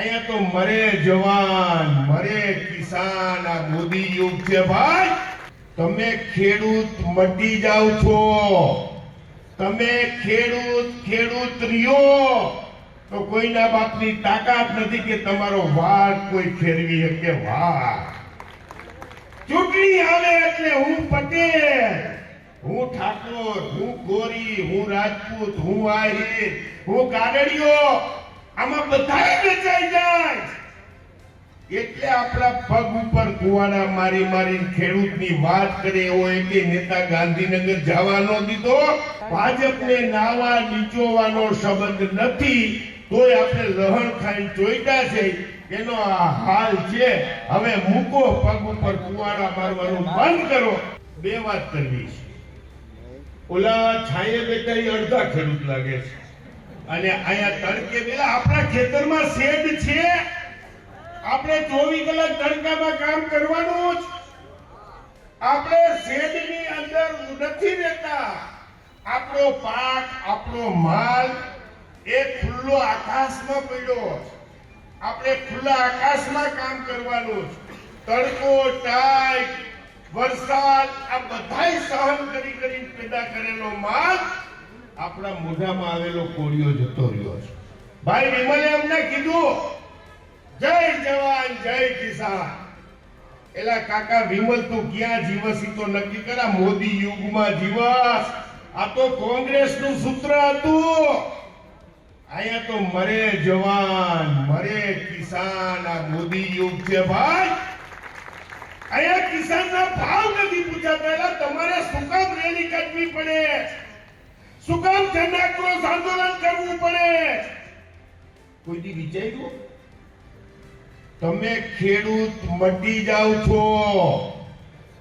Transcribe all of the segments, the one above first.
અહીંયા તો મરે જવાન, મરે કિસાન આ મોદી યુગ છે ભાઈ. તમે ખેડૂત મટી જાવ છો. તમે ખેડૂત ખેડૂત રહ્યો. તો કોઈના બાપની તાકાત નથી કે તમારો વાત કોઈ ફેરવી શકે. વાહ. ચૂંટણી આવે એટલે હું પટેલ, હું ઠાકોર, હું ગોરી, હું રાજપૂત, હું આહિર, હું કાગડિયો. આમાં બધાય વેચાઈ જાય. એટલે આપણા પગ ઉપર કુવાડા મારી મારી ખેડૂતની વાત કરે એવો એક નેતા ગાંધીનગર જવાનો દીધો. ભાજપને નાવા નીચોવાનો સંબંધ નથી, તોય આપણે લહણ ખાઈને જોઈતા છે. એનો આ હાલ છે. હવે મૂકો પગ ઉપર કુવાડા મારવાનું બંધ કરો. બે વાત કરવી છે. ઓલા છાયે ઈ અડધા ખેડૂત લાગે છે. અને અહીંયા તડકે પેલા આપણા ખેતરમાં શેડ છે. આપણે ચોવીસ કલાક તડકામાં કામ કરવાનું જ. આપણે શેડની અંદર નથી રહેતા. આપણો પાક, આપણો માલ એ ખુલ્લો આકાશમાં પડ્યો આપણે ખુલ્લા આકાશમાં કામ કરવાનું તડકો ટાઈટ, વરસાદ, આ બધાય સહન કરી કરી પેદા કરેલો માલ આપણા મોઢામાં આવેલો કોળિયો જતો રહ્યો છે. ભાઈ વિમલે અમને કીધું, જય જવાન, જય કિસાન. એલા કાકા વિમલ, તું ક્યાં જીવસી? તો નક્કી કરા મોદી યુગમાં જીવસ. આ તો કોંગ્રેસનું સૂત્ર હતું. અહીંયા તો મરે જવાન, મરે કિસાન, આ મોદી યુગ છે ભાઈ. અહીંયા કિસાનના ભાવ નથી પૂછાતા તમારે શું રેલી કાઢવી પડે શું કામ જન આંદોલન કરવું પડે. કોઈ દી વિચાર્યું તમે ખેડૂત મટી જાવ છો.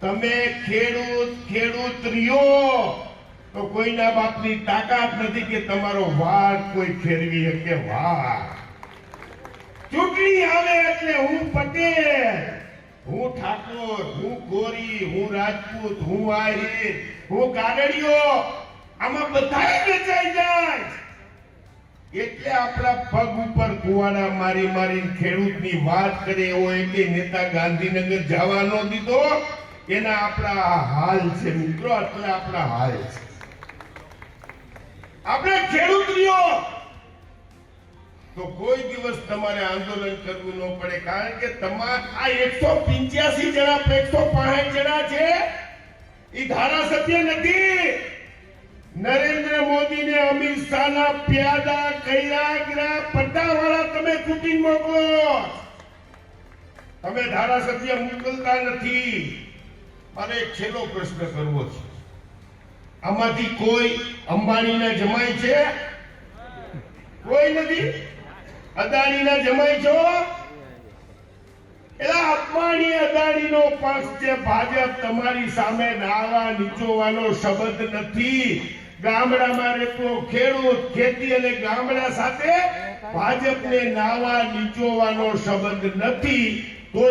તમે ખેડૂત ખેડૂત રહ્યો. તો કોઈના બાપની તાકાત નથી કે તમારો વાળ કોઈ ફેરવી શકે. વાહ. ચૂંટણી આવે એટલે હું પટેલ, હું ઠાકોર, હું ગોરી, હું રાજપૂત, હું આહિર, હું કાગડિયો આમાં બધાય વેચાઈ જાય. એટલે આપણા પગ ઉપર કુવાડા મારી મારી ખેડૂતની વાત કરે એવો એક નેતા ગાંધીનગર જવા ન દીધો. એના આપણા હાલ છે મિત્રો, એટલે આપણા હાલ છે. આપણે ખેડૂત રહ્યો તો કોઈ દિવસ તમારે આંદોલન કરવું ન પડે, કારણ કે તમારા આ એકસો પિંચ્યાસી જણા, એકસો પાંચ જણા છે, એ ધારાસભ્ય નથી. નરેન્દ્ર મોદી ને અમિત શાહ ના પ્યાદા કૈરાગરા પટ્ટાવાળા તમે ચૂંટીને મોકલો તમે ધારાસભ્ય મોકલતા નથી. મારે એક છેલ્લો પ્રશ્ન કરવો છે. આમાંથી કોઈ અંબાણીના જમાય છે? કોઈ નથી? અદાણીના જમાય છો?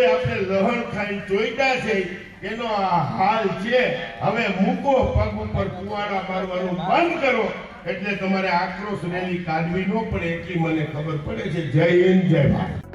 આપણે લહણ ખાઈ જોઈતા છે. એનો આ હાલ છે. હવે મૂકો પગ ઉપર કુવાડા મારવાનું બંધ કરો. એટલે તમારે આક્રોશ રેલી કાઢવી ન પડે એટલી મને ખબર પડે છે. જય હિન્દ, જય ભારત.